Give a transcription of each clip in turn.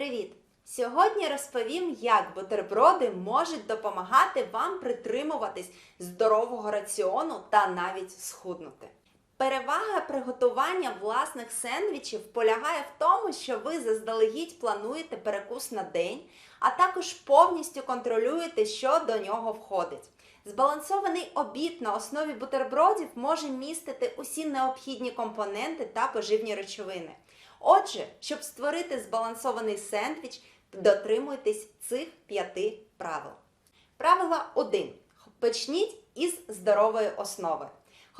Привіт! Сьогодні розповім, як бутерброди можуть допомагати вам притримуватись здорового раціону та навіть схуднути. Перевага приготування власних сендвічів полягає в тому, що ви заздалегідь плануєте перекус на день, а також повністю контролюєте, що до нього входить. Збалансований обід на основі бутербродів може містити усі необхідні компоненти та поживні речовини. Отже, щоб створити збалансований сендвіч, дотримуйтесь цих п'яти правил. Правило 1. Почніть із здорової основи.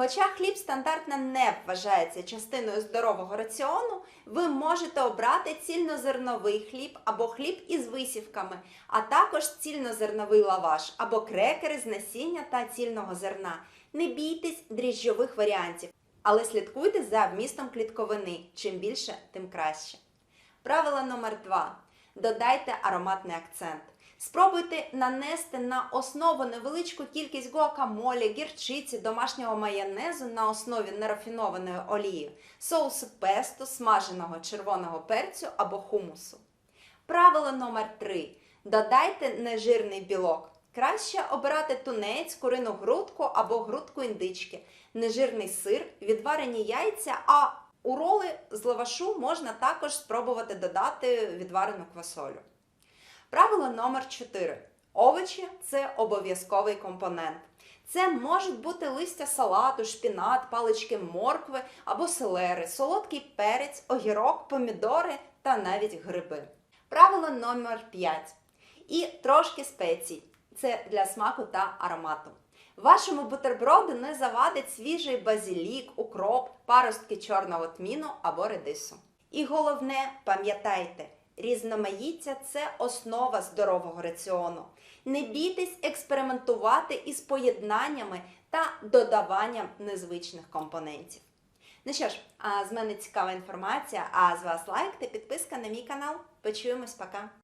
Хоча хліб стандартно не вважається частиною здорового раціону, ви можете обрати цільнозерновий хліб або хліб із висівками, а також цільнозерновий лаваш або крекери з насіння та цільного зерна. Не бійтесь дріжджових варіантів, але слідкуйте за вмістом клітковини. Чим більше, тим краще. Правило номер 2. Додайте ароматний акцент. Спробуйте нанести на основу невеличку кількість гуакамолі, гірчиці, домашнього майонезу на основі нерафінованої олії, соусу песто, смаженого червоного перцю або хумусу. Правило номер 3. Додайте нежирний білок. Краще обирати тунець, курину грудку або грудку індички, нежирний сир, відварені яйця, а у роли з лавашу можна також спробувати додати відварену квасолю. Правило номер 4. Овочі це обов'язковий компонент. Це можуть бути листя салату, шпінат, палички моркви або селери, солодкий перець, огірок, помідори та навіть гриби. Правило номер 5. І трошки спецій. Це для смаку та аромату. Вашому бутерброду не завадить свіжий базилік, укроп, паростки чорного тміну або редису. І головне, пам'ятайте, різноманіття це основа здорового раціону. Не бійтесь експериментувати із поєднаннями та додаванням незвичних компонентів. Ну що ж, а з мене цікава інформація, а з вас лайк та підписка на мій канал. Почуємось, пока!